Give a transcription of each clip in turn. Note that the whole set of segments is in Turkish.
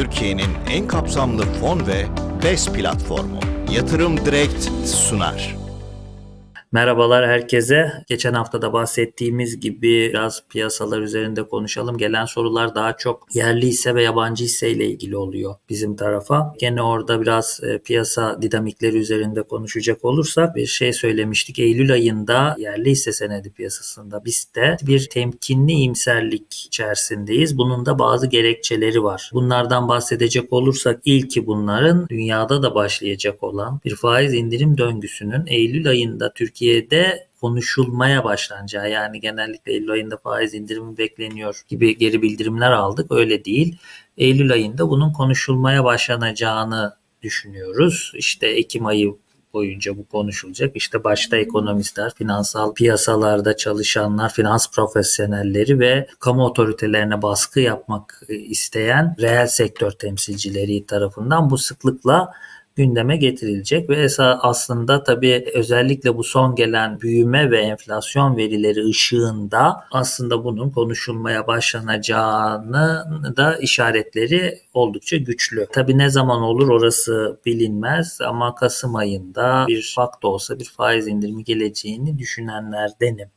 Türkiye'nin en kapsamlı fon ve BES platformu. Yatırım Direkt sunar. Merhabalar herkese. Geçen hafta da bahsettiğimiz gibi biraz piyasalar üzerinde konuşalım. Gelen sorular daha çok yerli hisse ve yabancı hisse ile ilgili oluyor bizim tarafa. Gene orada biraz e, piyasa dinamikleri üzerinde konuşacak olursak bir şey söylemiştik. Eylül ayında yerli hisse senedi piyasasında biz de bir temkinli iyimserlik içerisindeyiz. Bunun da bazı gerekçeleri var. Bunlardan bahsedecek olursak ilki bunların dünyada da başlayacak olan bir faiz indirim döngüsünün Eylül ayında Türkiye Türkiye'de konuşulmaya başlanacağı yani genellikle Eylül ayında faiz indirimi bekleniyor gibi geri bildirimler aldık. Öyle değil. Eylül ayında bunun konuşulmaya başlanacağını düşünüyoruz. İşte Ekim ayı boyunca bu konuşulacak. İşte başta ekonomistler, finansal piyasalarda çalışanlar, finans profesyonelleri ve kamu otoritelerine baskı yapmak isteyen reel sektör temsilcileri tarafından bu sıklıkla gündeme getirilecek ve aslında tabii özellikle bu son gelen büyüme ve enflasyon verileri ışığında aslında bunun konuşulmaya başlanacağını da işaretleri oldukça güçlü. Tabii ne zaman olur orası bilinmez ama Kasım ayında bir ufak da olsa bir faiz indirimi geleceğini düşünenlerdenim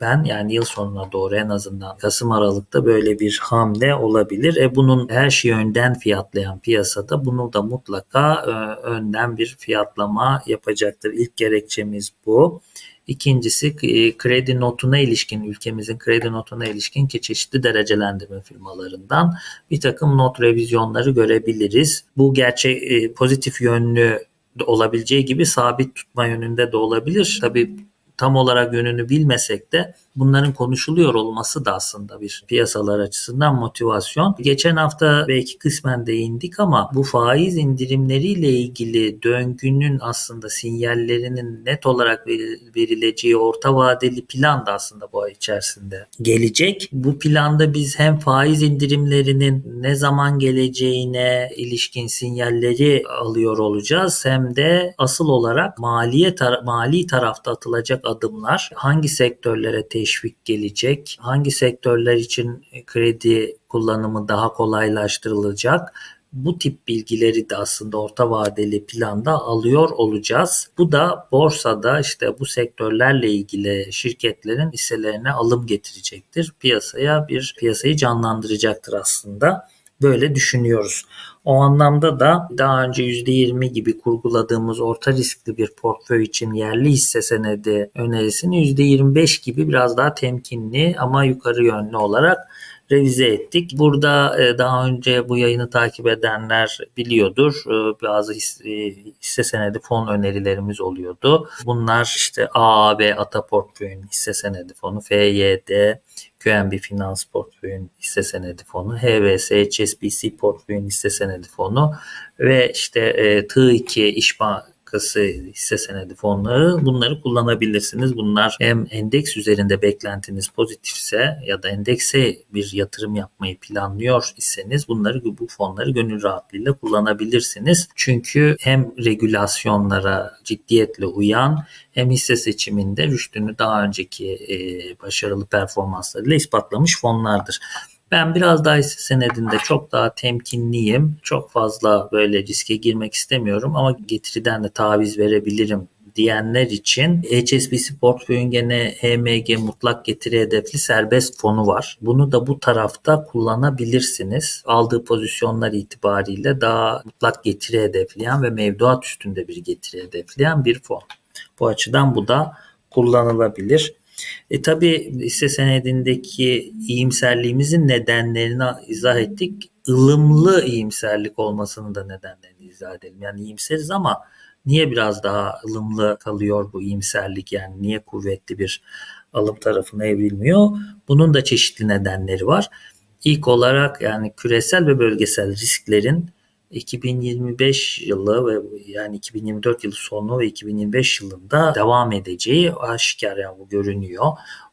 ben yani yıl sonuna doğru en azından Kasım Aralık'ta böyle bir hamle olabilir. E bunun her şeyi önden fiyatlayan piyasada bunu da mutlaka e, önden bir fiyatlama yapacaktır. İlk gerekçemiz bu. İkincisi e, kredi notuna ilişkin ülkemizin kredi notuna ilişkin ki çeşitli derecelendirme firmalarından bir takım not revizyonları görebiliriz. Bu gerçek e, pozitif yönlü olabileceği gibi sabit tutma yönünde de olabilir. Tabii tam olarak yönünü bilmesek de bunların konuşuluyor olması da aslında bir piyasalar açısından motivasyon. Geçen hafta belki kısmen değindik ama bu faiz indirimleriyle ilgili döngünün aslında sinyallerinin net olarak verileceği orta vadeli plan da aslında bu ay içerisinde gelecek. Bu planda biz hem faiz indirimlerinin ne zaman geleceğine ilişkin sinyalleri alıyor olacağız hem de asıl olarak maliye tar- mali tarafta atılacak adımlar hangi sektörlere teşvik gelecek, hangi sektörler için kredi kullanımı daha kolaylaştırılacak bu tip bilgileri de aslında orta vadeli planda alıyor olacağız. Bu da borsada işte bu sektörlerle ilgili şirketlerin hisselerine alım getirecektir. Piyasaya bir piyasayı canlandıracaktır aslında. Böyle düşünüyoruz. O anlamda da daha önce %20 gibi kurguladığımız orta riskli bir portföy için yerli hisse senedi önerisini %25 gibi biraz daha temkinli ama yukarı yönlü olarak revize ettik. Burada e, daha önce bu yayını takip edenler biliyordur. E, bazı hisse, hisse senedi fon önerilerimiz oluyordu. Bunlar işte AAB Ata Portföy'ün hisse senedi fonu, FYD, QNB Finans Portföy'ün hisse senedi fonu, HVS, HSBC Portföy'ün hisse senedi fonu ve işte e, T2 İş Bankası hisse senedi fonları bunları kullanabilirsiniz. Bunlar hem endeks üzerinde beklentiniz pozitifse ya da endekse bir yatırım yapmayı planlıyor iseniz bunları bu fonları gönül rahatlığıyla kullanabilirsiniz. Çünkü hem regülasyonlara ciddiyetle uyan hem hisse seçiminde rüştünü daha önceki e, başarılı performanslarıyla ispatlamış fonlardır. Ben biraz daha hisse senedinde çok daha temkinliyim. Çok fazla böyle riske girmek istemiyorum ama getiriden de taviz verebilirim diyenler için HSBC portföyün gene HMG mutlak getiri hedefli serbest fonu var. Bunu da bu tarafta kullanabilirsiniz. Aldığı pozisyonlar itibariyle daha mutlak getiri hedefleyen ve mevduat üstünde bir getiri hedefleyen bir fon. Bu açıdan bu da kullanılabilir. E tabi hisse senedindeki iyimserliğimizin nedenlerini izah ettik. ılımlı iyimserlik olmasının da nedenlerini izah edelim. Yani iyimseriz ama niye biraz daha ılımlı kalıyor bu iyimserlik? Yani niye kuvvetli bir alım tarafına evrilmiyor? Bunun da çeşitli nedenleri var. İlk olarak yani küresel ve bölgesel risklerin 2025 yılı ve yani 2024 yılı sonu ve 2025 yılında devam edeceği aşikar yani bu görünüyor.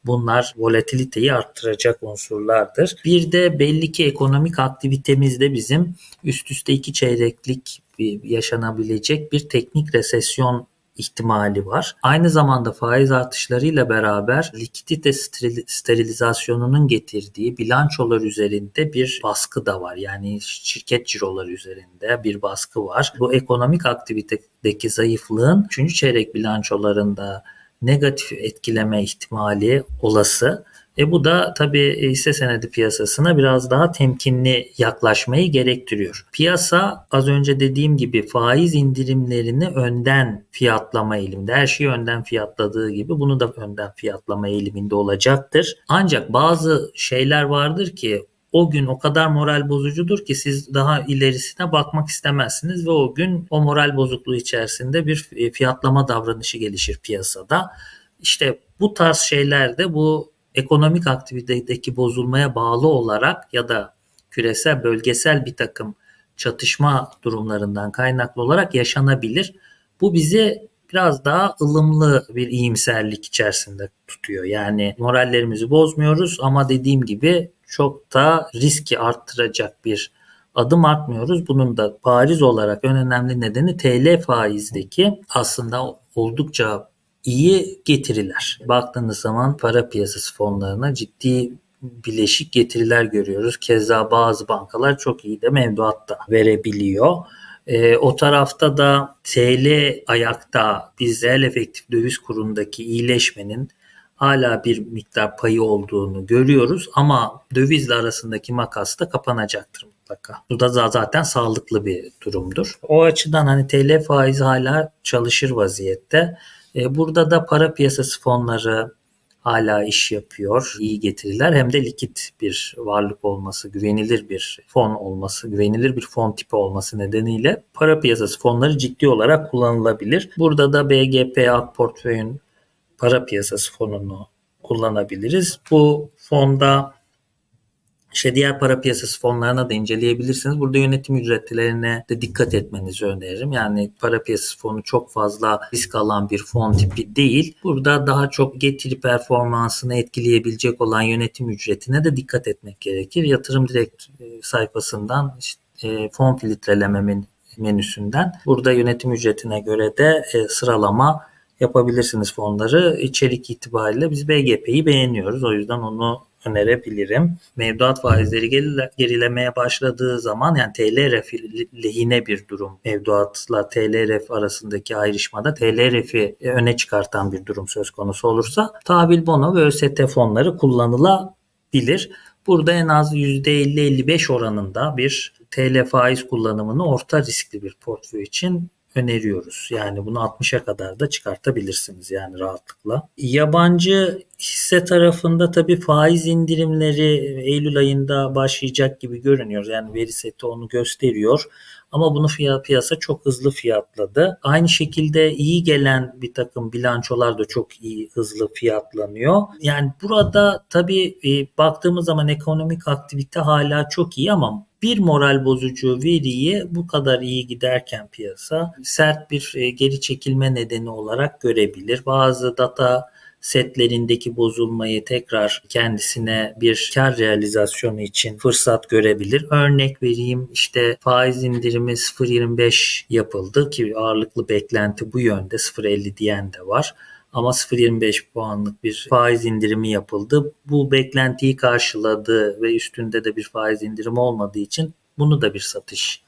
Bunlar volatiliteyi arttıracak unsurlardır. Bir de belli ki ekonomik aktivitemizde bizim üst üste iki çeyreklik bir yaşanabilecek bir teknik resesyon ihtimali var. Aynı zamanda faiz artışlarıyla beraber likidite steril- sterilizasyonunun getirdiği bilançolar üzerinde bir baskı da var. Yani şirket ciroları üzerinde bir baskı var. Bu ekonomik aktivitedeki zayıflığın 3. çeyrek bilançolarında negatif etkileme ihtimali olası. E bu da tabii hisse senedi piyasasına biraz daha temkinli yaklaşmayı gerektiriyor. Piyasa az önce dediğim gibi faiz indirimlerini önden fiyatlama eğiliminde. Her şeyi önden fiyatladığı gibi bunu da önden fiyatlama eğiliminde olacaktır. Ancak bazı şeyler vardır ki o gün o kadar moral bozucudur ki siz daha ilerisine bakmak istemezsiniz ve o gün o moral bozukluğu içerisinde bir fiyatlama davranışı gelişir piyasada. İşte bu tarz şeylerde bu ekonomik aktivitedeki bozulmaya bağlı olarak ya da küresel bölgesel bir takım çatışma durumlarından kaynaklı olarak yaşanabilir. Bu bizi biraz daha ılımlı bir iyimserlik içerisinde tutuyor. Yani morallerimizi bozmuyoruz ama dediğim gibi çok da riski arttıracak bir adım atmıyoruz. Bunun da bariz olarak en önemli nedeni TL faizdeki aslında oldukça iyi getiriler. Baktığınız zaman para piyasası fonlarına ciddi bileşik getiriler görüyoruz. Keza bazı bankalar çok iyi de mevduat da verebiliyor. E, o tarafta da TL ayakta biz reel efektif döviz kurundaki iyileşmenin hala bir miktar payı olduğunu görüyoruz ama dövizle arasındaki makas da kapanacaktır mutlaka. Bu da zaten sağlıklı bir durumdur. O açıdan hani TL faizi hala çalışır vaziyette. E, burada da para piyasası fonları hala iş yapıyor. iyi getiriler hem de likit bir varlık olması, güvenilir bir fon olması, güvenilir bir fon tipi olması nedeniyle para piyasası fonları ciddi olarak kullanılabilir. Burada da BGP Ak Portföy'ün para piyasası fonunu kullanabiliriz. Bu fonda işte diğer para piyasası fonlarına da inceleyebilirsiniz. Burada yönetim ücretlerine de dikkat etmenizi öneririm. Yani para piyasası fonu çok fazla risk alan bir fon tipi değil. Burada daha çok getiri performansını etkileyebilecek olan yönetim ücretine de dikkat etmek gerekir. Yatırım direkt e, sayfasından işte, e, fon filtrelememin menüsünden burada yönetim ücretine göre de e, sıralama yapabilirsiniz fonları. İçerik itibariyle biz BGP'yi beğeniyoruz. O yüzden onu önerebilirim. Mevduat faizleri gerilemeye başladığı zaman yani TLRF lehine bir durum. Mevduatla TLRF arasındaki ayrışmada TLRF'i öne çıkartan bir durum söz konusu olursa tahvil bono ve ÖST fonları kullanılabilir. Burada en az %50-55 oranında bir TL faiz kullanımını orta riskli bir portföy için öneriyoruz. Yani bunu 60'a kadar da çıkartabilirsiniz yani rahatlıkla. Yabancı hisse tarafında tabii faiz indirimleri Eylül ayında başlayacak gibi görünüyor. Yani veri seti onu gösteriyor. Ama bunu fiyat, piyasa çok hızlı fiyatladı. Aynı şekilde iyi gelen bir takım bilançolar da çok iyi hızlı fiyatlanıyor. Yani burada tabii e, baktığımız zaman ekonomik aktivite hala çok iyi ama bir moral bozucu veriyi bu kadar iyi giderken piyasa sert bir e, geri çekilme nedeni olarak görebilir. Bazı data setlerindeki bozulmayı tekrar kendisine bir kar realizasyonu için fırsat görebilir. Örnek vereyim işte faiz indirimi 0.25 yapıldı ki ağırlıklı beklenti bu yönde 0.50 diyen de var ama 0.25 puanlık bir faiz indirimi yapıldı. Bu beklentiyi karşıladı ve üstünde de bir faiz indirimi olmadığı için bunu da bir satış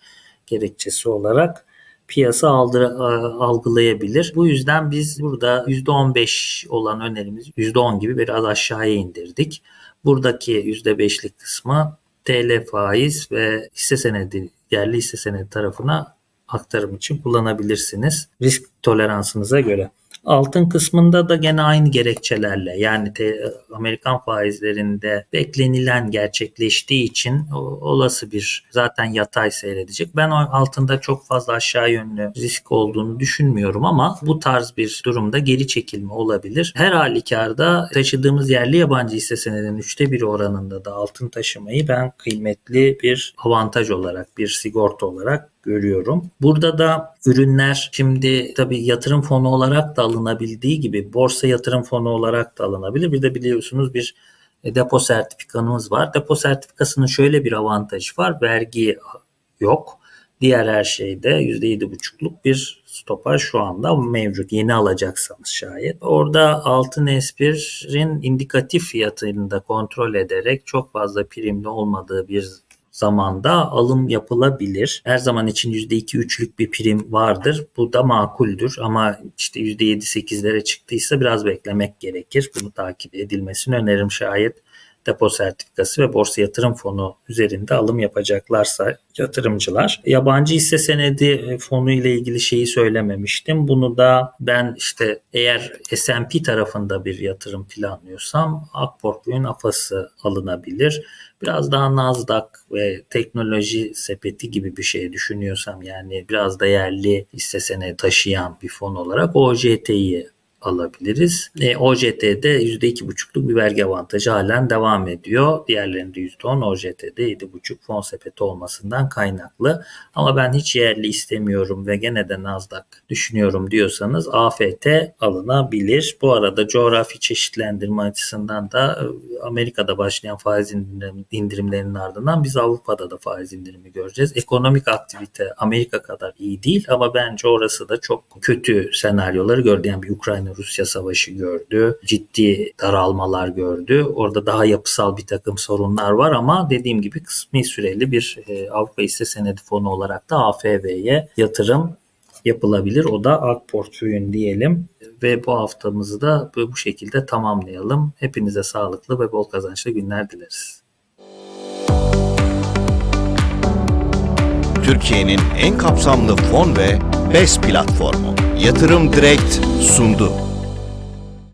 gerekçesi olarak piyasa aldır, algılayabilir. Bu yüzden biz burada %15 olan önerimiz %10 gibi biraz aşağıya indirdik. Buradaki %5'lik kısmı TL faiz ve hisse senedi yerli hisse senedi tarafına aktarım için kullanabilirsiniz. Risk toleransınıza göre. Altın kısmında da gene aynı gerekçelerle yani te, Amerikan faizlerinde beklenilen gerçekleştiği için olası bir zaten yatay seyredecek. Ben altında çok fazla aşağı yönlü risk olduğunu düşünmüyorum ama bu tarz bir durumda geri çekilme olabilir. Her halükarda taşıdığımız yerli yabancı hisse senedinin üçte bir oranında da altın taşımayı ben kıymetli bir avantaj olarak, bir sigorta olarak görüyorum. Burada da ürünler şimdi tabii yatırım fonu olarak da alınabildiği gibi borsa yatırım fonu olarak da alınabilir. Bir de biliyorsunuz bir e, depo sertifikanımız var. Depo sertifikasının şöyle bir avantajı var. Vergi yok. Diğer her şeyde %7,5'luk bir stopaj şu anda mevcut. Yeni alacaksanız şayet. Orada altın S1'in indikatif fiyatını da kontrol ederek çok fazla primli olmadığı bir zamanda alım yapılabilir. Her zaman için %2-3'lük bir prim vardır. Bu da makuldür ama işte %7-8'lere çıktıysa biraz beklemek gerekir. Bunu takip edilmesini öneririm şayet depo sertifikası ve borsa yatırım fonu üzerinde alım yapacaklarsa yatırımcılar. Yabancı hisse senedi e, fonu ile ilgili şeyi söylememiştim. Bunu da ben işte eğer S&P tarafında bir yatırım planlıyorsam Akportföy'ün AFA'sı alınabilir. Biraz daha Nasdaq ve teknoloji sepeti gibi bir şey düşünüyorsam yani biraz da yerli hisse senedi taşıyan bir fon olarak OJT'yi alabiliriz. E, OJT'de %2,5'luk bir vergi avantajı halen devam ediyor. Diğerlerinde %10, OJT'de 7,5 fon sepeti olmasından kaynaklı. Ama ben hiç yerli istemiyorum ve gene de Nasdaq düşünüyorum diyorsanız AFT alınabilir. Bu arada coğrafi çeşitlendirme açısından da e, Amerika'da başlayan faiz indirim, indirimlerinin ardından biz Avrupa'da da faiz indirimi göreceğiz. Ekonomik aktivite Amerika kadar iyi değil ama bence orası da çok kötü senaryoları gördü. Yani bir Ukrayna-Rusya savaşı gördü. Ciddi daralmalar gördü. Orada daha yapısal bir takım sorunlar var ama dediğim gibi kısmi süreli bir e, Avrupa hisse senedi fonu olarak da AFV'ye yatırım yapılabilir. O da AK portföyün diyelim ve bu haftamızı da bu şekilde tamamlayalım. Hepinize sağlıklı ve bol kazançlı günler dileriz. Türkiye'nin en kapsamlı fon ve BES platformu Yatırım Direkt sundu.